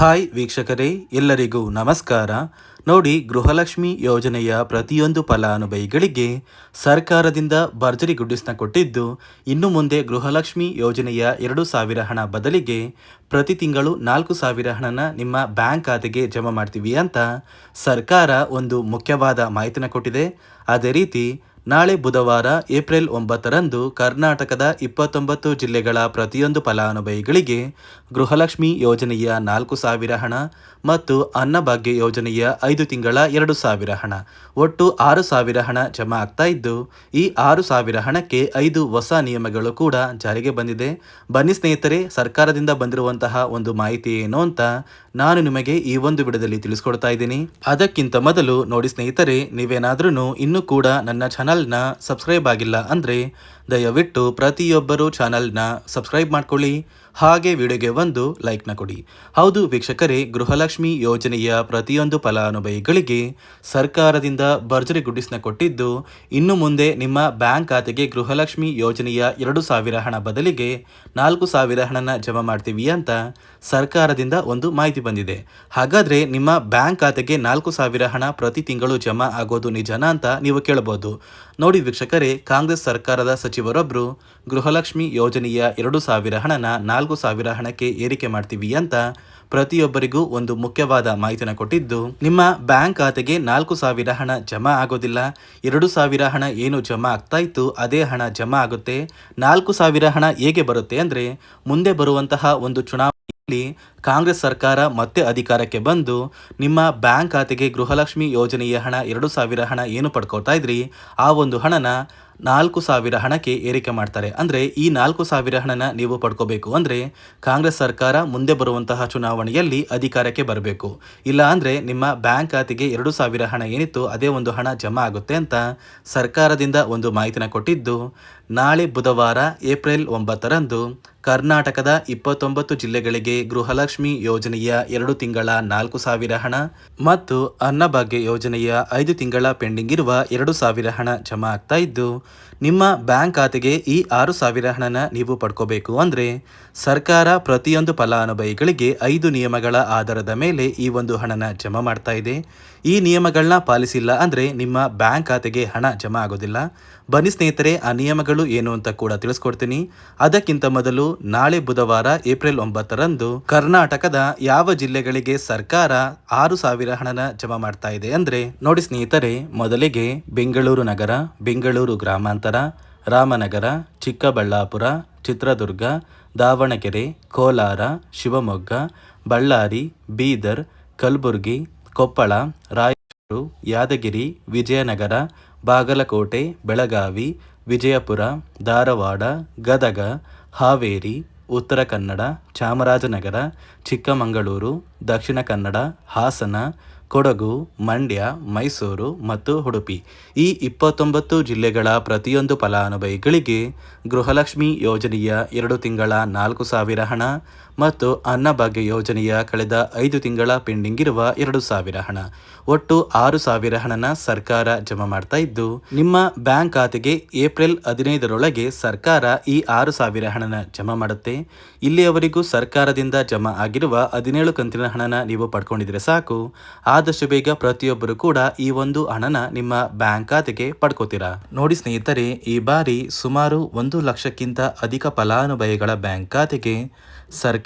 Hi ವೀಕ್ಷಕರೇ, ಎಲ್ಲರಿಗೂ ನಮಸ್ಕಾರ. ನೋಡಿ, ಗೃಹಲಕ್ಷ್ಮಿ ಯೋಜನೆಯ ಪ್ರತಿಯೊಂದು ಫಲಾನುಭವಿಗಳಿಗೆ ಸರ್ಕಾರದಿಂದ ಭರ್ಜರಿ ಗುಡ್ಡಿಸ್ನ ಕೊಟ್ಟಿದ್ದು, ಇನ್ನು ಮುಂದೆ ಗೃಹಲಕ್ಷ್ಮಿ ಯೋಜನೆಯ ಎರಡು ಸಾವಿರ ಹಣ ಬದಲಿಗೆ ಪ್ರತಿ ತಿಂಗಳು ನಾಲ್ಕು ಸಾವಿರ ಹಣನ ನಿಮ್ಮ ಬ್ಯಾಂಕ್ ಖಾತೆಗೆ ಜಮಾ ಮಾಡ್ತೀವಿ ಅಂತ ಸರ್ಕಾರ ಒಂದು ಮುಖ್ಯವಾದ ಮಾಹಿತಿನ ಕೊಟ್ಟಿದೆ. ಅದೇ ರೀತಿ ನಾಳೆ ಬುಧವಾರ, ಏಪ್ರಿಲ್ ಒಂಬತ್ತರಂದು ಕರ್ನಾಟಕದ ಇಪ್ಪತ್ತೊಂಬತ್ತು ಜಿಲ್ಲೆಗಳ ಪ್ರತಿಯೊಂದು ಫಲಾನುಭವಿಗಳಿಗೆ ಗೃಹಲಕ್ಷ್ಮಿ ಯೋಜನೆಯ ನಾಲ್ಕು ಸಾವಿರ ಹಣ ಮತ್ತು ಅನ್ನಭಾಗ್ಯ ಯೋಜನೆಯ ಐದು ತಿಂಗಳ ಎರಡು ಸಾವಿರ ಹಣ. ಒಟ್ಟು ಆರು ಸಾವಿರ ಹಣ ಜಮಾ ಆಗ್ತಾ ಇದ್ದು, ಈ ಆರು ಸಾವಿರ ಹಣಕ್ಕೆ ಐದು ಹೊಸ ನಿಯಮಗಳು ಕೂಡ ಜಾರಿಗೆ ಬಂದಿದೆ. ಬನ್ನಿ ಸ್ನೇಹಿತರೆ, ಸರ್ಕಾರದಿಂದ ಬಂದಿರುವಂತಹ ಒಂದು ಮಾಹಿತಿ ಏನು ಅಂತ ನಾನು ನಿಮಗೆ ಈ ಒಂದು ವಿಡಿಯೋದಲ್ಲಿ ತಿಳಿಸ್ಕೊಡ್ತಾ ಇದ್ದೀನಿ. ಅದಕ್ಕಿಂತ ಮೊದಲು ನೋಡಿ ಸ್ನೇಹಿತರೆ ನೀವೇನಾದ್ರೂ ಇನ್ನೂ ಕೂಡ ನನ್ನ ಚಾನಲ್ನ ಸಬ್ಸ್ಕ್ರೈಬ್ ಆಗಿಲ್ಲ ಅಂದರೆ ದಯವಿಟ್ಟು ಪ್ರತಿಯೊಬ್ಬರು ಚಾನಲ್ನ ಸಬ್ಸ್ಕ್ರೈಬ್ ಮಾಡ್ಕೊಳ್ಳಿ. ಹಾಗೆ ವಿಡಿಯೋಗೆ ಒಂದು ಲೈಕ್ನ ಕೊಡಿ. ಹೌದು ವೀಕ್ಷಕರೇ, ಗೃಹಲಕ್ಷ್ಮಿ ಯೋಜನೆಯ ಪ್ರತಿಯೊಂದು ಫಲಾನುಭವಿಗಳಿಗೆ ಸರ್ಕಾರದಿಂದ ಭರ್ಜರಿ ಗುಡ್ಡಿಸ್ನ ಕೊಟ್ಟಿದ್ದು, ಇನ್ನು ಮುಂದೆ ನಿಮ್ಮ ಬ್ಯಾಂಕ್ ಖಾತೆಗೆ ಗೃಹಲಕ್ಷ್ಮಿ ಯೋಜನೆಯ ಎರಡು ಸಾವಿರ ಹಣ ಬದಲಿಗೆ ನಾಲ್ಕು ಸಾವಿರ ಹಣನ ಜಮಾ ಮಾಡ್ತೀವಿ ಅಂತ ಸರ್ಕಾರದಿಂದ ಒಂದು ಮಾಹಿತಿ ಬಂದಿದೆ. ಹಾಗಾದ್ರೆ ನಿಮ್ಮ ಬ್ಯಾಂಕ್ ಖಾತೆಗೆ ನಾಲ್ಕು ಸಾವಿರ ಹಣ ಪ್ರತಿ ತಿಂಗಳು ಜಮಾ ಆಗೋದು ನಿಜನಾ ಅಂತ ನೀವು ಕೇಳಬಹುದು ನೋಡಿ ವೀಕ್ಷಕರೇ, ಕಾಂಗ್ರೆಸ್ ಸರ್ಕಾರದ ಸಚಿವರೊಬ್ಬರು ಗೃಹಲಕ್ಷ್ಮಿ ಯೋಜನೆಯ ಎರಡು ಸಾವಿರ ಹಣನ ನಾಲ್ಕು ಸಾವಿರ ಹಣಕ್ಕೆ ಏರಿಕೆ ಮಾಡ್ತೀವಿ ಅಂತ ಪ್ರತಿಯೊಬ್ಬರಿಗೂ ಒಂದು ಮುಖ್ಯವಾದ ಮಾಹಿತಿನ ಕೊಟ್ಟಿದ್ದು, ನಿಮ್ಮ ಬ್ಯಾಂಕ್ ಖಾತೆಗೆ ನಾಲ್ಕು ಸಾವಿರ ಹಣ ಜಮಾ ಆಗೋದಿಲ್ಲ. ಎರಡು ಸಾವಿರ ಹಣ ಏನು ಜಮಾ ಆಗ್ತಾ ಇತ್ತು, ಅದೇ ಹಣ ಜಮಾ ಆಗುತ್ತೆ. ನಾಲ್ಕು ಸಾವಿರ ಹಣ ಹೇಗೆ ಬರುತ್ತೆ ಅಂದರೆ, ಮುಂದೆ ಬರುವಂತಹ ಒಂದು ಚುನಾವಣೆಯಲ್ಲಿ ಕಾಂಗ್ರೆಸ್ ಸರ್ಕಾರ ಮತ್ತೆ ಅಧಿಕಾರಕ್ಕೆ ಬಂದು ನಿಮ್ಮ ಬ್ಯಾಂಕ್ ಖಾತೆಗೆ ಗೃಹಲಕ್ಷ್ಮಿ ಯೋಜನೆಯ ಹಣ ಎರಡು ಸಾವಿರ ಹಣ ಏನು ಪಡ್ಕೋತಾ ಇದ್ರಿ? ಆ ಒಂದು ಹಣನ ನಾಲ್ಕು ಸಾವಿರ ಹಣಕ್ಕೆ ಏರಿಕೆ ಮಾಡ್ತಾರೆ. ಅಂದರೆ ಈ ನಾಲ್ಕು ಸಾವಿರ ಹಣನ ನೀವು ಪಡ್ಕೋಬೇಕು ಅಂದರೆ ಕಾಂಗ್ರೆಸ್ ಸರ್ಕಾರ ಮುಂದೆ ಬರುವಂತಹ ಚುನಾವಣೆಯಲ್ಲಿ ಅಧಿಕಾರಕ್ಕೆ ಬರಬೇಕು. ಇಲ್ಲ ಅಂದರೆ ನಿಮ್ಮ ಬ್ಯಾಂಕ್ ಖಾತೆಗೆ ಎರಡು ಸಾವಿರ ಹಣ ಏನಿತ್ತು ಅದೇ ಒಂದು ಹಣ ಜಮಾ ಆಗುತ್ತೆ ಅಂತ ಸರ್ಕಾರದಿಂದ ಒಂದು ಮಾಹಿತಿನ ಕೊಟ್ಟಿದ್ದು, ನಾಳೆ ಬುಧವಾರ ಏಪ್ರಿಲ್ ಒಂಬತ್ತರಂದು ಕರ್ನಾಟಕದ ಇಪ್ಪತ್ತೊಂಬತ್ತು ಜಿಲ್ಲೆಗಳಿಗೆ ಗೃಹಲಕ್ಷ್ಮಿ ಯೋಜನೆಯ ಎರಡು ತಿಂಗಳ ನಾಲ್ಕು ಸಾವಿರ ಹಣ ಮತ್ತು ಅನ್ನಭಾಗ್ಯ ಯೋಜನೆಯ ಐದು ತಿಂಗಳ ಪೆಂಡಿಂಗ್ ಇರುವ ಎರಡು ಸಾವಿರ ಹಣ ಜಮಾ ಆಗ್ತಾ ಇದ್ದು ನಿಮ್ಮ ಬ್ಯಾಂಕ್ ಖಾತೆಗೆ ಈ ಆರು ಸಾವಿರ ಹಣನ ನೀವು ಪಡ್ಕೋಬೇಕು ಅಂದರೆ ಸರ್ಕಾರ ಪ್ರತಿಯೊಂದು ಫಲಾನುಭವಿಗಳಿಗೆ ಐದು ನಿಯಮಗಳ ಆಧಾರದ ಮೇಲೆ ಈ ಒಂದು ಹಣನ ಜಮಾ ಮಾಡ್ತಾ ಇದೆ. ಈ ನಿಯಮಗಳನ್ನ ಪಾಲಿಸಿಲ್ಲ ಅಂದರೆ ನಿಮ್ಮ ಬ್ಯಾಂಕ್ ಖಾತೆಗೆ ಹಣ ಜಮಾ ಆಗೋದಿಲ್ಲ. ಬನ್ನಿ ಸ್ನೇಹಿತರೆ, ಆ ನಿಯಮಗಳು ಏನು ಅಂತ ಕೂಡ ತಿಳಿಸ್ಕೊಡ್ತೀನಿ. ಅದಕ್ಕಿಂತ ಮೊದಲು ನಾಳೆ ಬುಧವಾರ ಏಪ್ರಿಲ್ ಒಂಬತ್ತರಂದು ಕರ್ನಾಟಕದ ಯಾವ ಜಿಲ್ಲೆಗಳಿಗೆ ಸರ್ಕಾರ ಆರು ಸಾವಿರ ಹಣನ ಜಮಾ ಮಾಡ್ತಾ ಇದೆ ಅಂದ್ರೆ, ನೋಡಿ ಸ್ನೇಹಿತರೆ, ಮೊದಲಿಗೆ ಬೆಂಗಳೂರು ನಗರ, ಬೆಂಗಳೂರು ಗ್ರಾಮಾಂತರ, ರಾಮನಗರ, ಚಿಕ್ಕಬಳ್ಳಾಪುರ, ಚಿತ್ರದುರ್ಗ, ದಾವಣಗೆರೆ, ಕೋಲಾರ, ಶಿವಮೊಗ್ಗ, ಬಳ್ಳಾರಿ, ಬೀದರ್, ಕಲಬುರಗಿ ಕೊಪ್ಪಳ, ರಾಯಚೂರು, ಯಾದಗಿರಿ, ವಿಜಯನಗರ, ಬಾಗಲಕೋಟೆ, ಬೆಳಗಾವಿ, ವಿಜಯಪುರ, ಧಾರವಾಡ, ಗದಗ, ಹಾವೇರಿ, ಉತ್ತರ ಕನ್ನಡ, ಚಾಮರಾಜನಗರ, ಚಿಕ್ಕಮಗಳೂರು, ದಕ್ಷಿಣ ಕನ್ನಡ, ಹಾಸನ, ಕೊಡಗು, ಮಂಡ್ಯ, ಮೈಸೂರು ಮತ್ತು ಉಡುಪಿ. ಈ ಇಪ್ಪತ್ತೊಂಬತ್ತು ಜಿಲ್ಲೆಗಳ ಪ್ರತಿಯೊಂದು ಫಲಾನುಭವಿಗಳಿಗೆ ಗೃಹಲಕ್ಷ್ಮಿ ಯೋಜನೆಯ ಎರಡು ತಿಂಗಳ ನಾಲ್ಕು ಸಾವಿರ ಹಣ ಮತ್ತು ಅನ್ನಭಾಗ್ಯ ಯೋಜನೆಯ ಕಳೆದ ಐದು ತಿಂಗಳ ಪೆಂಡಿಂಗ್ ಇರುವ ಎರಡು ಸಾವಿರ ಹಣ. ಒಟ್ಟು ಆರು ಸಾವಿರ ಹಣನ ಸರ್ಕಾರ ಜಮಾ ಮಾಡ್ತಾ ಇದ್ದು, ನಿಮ್ಮ ಬ್ಯಾಂಕ್ ಖಾತೆಗೆ ಏಪ್ರಿಲ್ ಹದಿನೈದರೊಳಗೆ ಸರ್ಕಾರ ಈ ಆರು ಸಾವಿರ ಹಣನ ಜಮಾ ಮಾಡುತ್ತೆ. ಇಲ್ಲಿಯವರೆಗೂ ಸರ್ಕಾರದಿಂದ ಜಮಾ ಆಗಿರುವ ಹದಿನೇಳು ಕಂತಿನ ಹಣನ ನೀವು ಪಡ್ಕೊಂಡಿದ್ರೆ ಸಾಕು. ಆದಷ್ಟು ಬೇಗ ಪ್ರತಿಯೊಬ್ಬರು ಕೂಡ ಈ ಒಂದು ಹಣನ ನಿಮ್ಮ ಬ್ಯಾಂಕ್ ಖಾತೆಗೆ ಪಡ್ಕೋತೀರಾ? ನೋಡಿ ಸ್ನೇಹಿತರೆ, ಈ ಬಾರಿ ಸುಮಾರು ಒಂದು ಲಕ್ಷಕ್ಕಿಂತ ಅಧಿಕ ಫಲಾನುಭವಿಗಳ ಬ್ಯಾಂಕ್ ಖಾತೆಗೆ ಸರ್ಕಾರ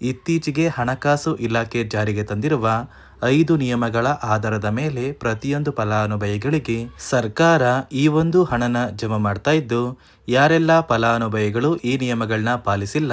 ಇತ್ತೀಚೆಗೆ ಹಣಕಾಸು ಇಲಾಖೆ ಜಾರಿಗೆ ತಂದಿರುವ ಐದು ನಿಯಮಗಳ ಆಧಾರದ ಮೇಲೆ ಪ್ರತಿಯೊಂದು ಫಲಾನುಭವಿಗಳಿಗೆ ಸರ್ಕಾರ ಈ ಒಂದು ಹಣನ ಜಮಾ ಮಾಡ್ತಾ ಇದ್ದು, ಯಾರೆಲ್ಲ ಫಲಾನುಭವಿಗಳು ಈ ನಿಯಮಗಳನ್ನ ಪಾಲಿಸಿಲ್ಲ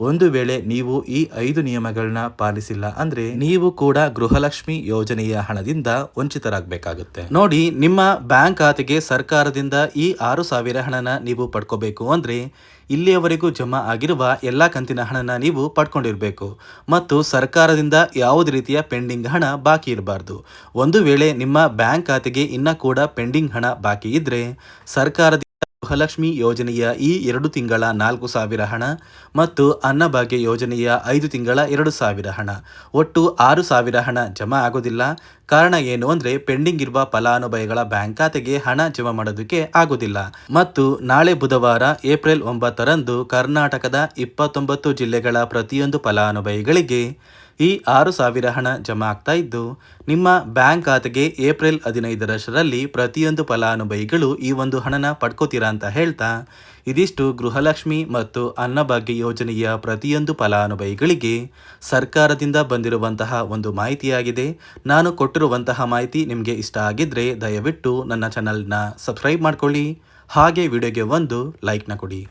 ಒಂದು ವೇಳೆ ನೀವು ಈ ಐದು ನಿಯಮಗಳನ್ನ ಪಾಲಿಸಿಲ್ಲ ಅಂದ್ರೆ ನೀವು ಕೂಡ ಗೃಹಲಕ್ಷ್ಮಿ ಯೋಜನೆಯ ಹಣದಿಂದ ವಂಚಿತರಾಗಬೇಕಾಗುತ್ತೆ. ನೋಡಿ, ನಿಮ್ಮ ಬ್ಯಾಂಕ್ ಖಾತೆಗೆ ಸರ್ಕಾರದಿಂದ ಈ ಆರು ಸಾವಿರ ಹಣನ ನೀವು ಪಡ್ಕೋಬೇಕು ಅಂದ್ರೆ ಇಲ್ಲಿಯವರೆಗೂ ಜಮಾ ಆಗಿರುವ ಎಲ್ಲ ಕಂತಿನ ಹಣನ ನೀವು ಪಡ್ಕೊಂಡಿರಬೇಕು. ಮತ್ತು ಸರ್ಕಾರದಿಂದ ಯಾವುದೇ ರೀತಿಯ ಪೆಂಡಿಂಗ್ ಹಣ ಬಾಕಿ ಇರಬಾರ್ದು. ಒಂದು ವೇಳೆ ನಿಮ್ಮ ಬ್ಯಾಂಕ್ ಖಾತೆಗೆ ಇನ್ನ ಕೂಡ ಪೆಂಡಿಂಗ್ ಹಣ ಬಾಕಿ ಇದ್ರೆ ಸರ್ಕಾರದ ಗೃಹಲಕ್ಷ್ಮಿ ಯೋಜನೆಯ ಈ ಎರಡು ತಿಂಗಳ ನಾಲ್ಕು ಸಾವಿರ ಹಣ ಮತ್ತು ಅನ್ನಭಾಗ್ಯ ಯೋಜನೆಯ ಐದು ತಿಂಗಳ ಎರಡು ಸಾವಿರ ಹಣ. ಒಟ್ಟು ಆರು ಸಾವಿರ ಹಣ ಜಮಾ ಆಗೋದಿಲ್ಲ ಕಾರಣ ಏನು ಅಂದರೆ ಪೆಂಡಿಂಗ್ ಇರುವ ಫಲಾನುಭವಿಗಳ ಬ್ಯಾಂಕ್ ಖಾತೆಗೆ ಹಣ ಜಮಾ ಮಾಡೋದಕ್ಕೆ ಆಗೋದಿಲ್ಲ ಮತ್ತು ನಾಳೆ ಬುಧವಾರ ಏಪ್ರಿಲ್ ಒಂಬತ್ತರಂದು ಕರ್ನಾಟಕದ ಇಪ್ಪತ್ತೊಂಬತ್ತು ಜಿಲ್ಲೆಗಳ ಪ್ರತಿಯೊಂದು ಫಲಾನುಭವಿಗಳಿಗೆ ಈ ಆರು ಸಾವಿರ ಹಣ ಜಮಾ ಆಗ್ತಾ ಇದ್ದು, ನಿಮ್ಮ ಬ್ಯಾಂಕ್ ಖಾತೆಗೆ ಏಪ್ರಿಲ್ ಹದಿನೈದರಷ್ಟರಲ್ಲಿ ಪ್ರತಿಯೊಂದು ಫಲಾನುಭವಿಗಳು ಈ ಒಂದು ಹಣನ ಪಡ್ಕೋತೀರಾ ಅಂತ ಹೇಳ್ತಾ, ಇದಿಷ್ಟು ಗೃಹಲಕ್ಷ್ಮಿ ಮತ್ತು ಅನ್ನಭಾಗ್ಯ ಯೋಜನೆಯ ಪ್ರತಿಯೊಂದು ಫಲಾನುಭವಿಗಳಿಗೆ ಸರ್ಕಾರದಿಂದ ಬಂದಿರುವಂತಹ ಒಂದು ಮಾಹಿತಿಯಾಗಿದೆ. ನಾನು ಕೊಟ್ಟಿರುವಂತಹ ಮಾಹಿತಿ ನಿಮಗೆ ಇಷ್ಟ ಆಗಿದ್ರೆ ದಯವಿಟ್ಟು ನನ್ನ ಚಾನಲ್ನ ಸಬ್ಸ್ಕ್ರೈಬ್ ಮಾಡ್ಕೊಳ್ಳಿ. ಹಾಗೆ ವಿಡಿಯೋಗೆ ಒಂದು ಲೈಕ್ನ ಕೊಡಿ.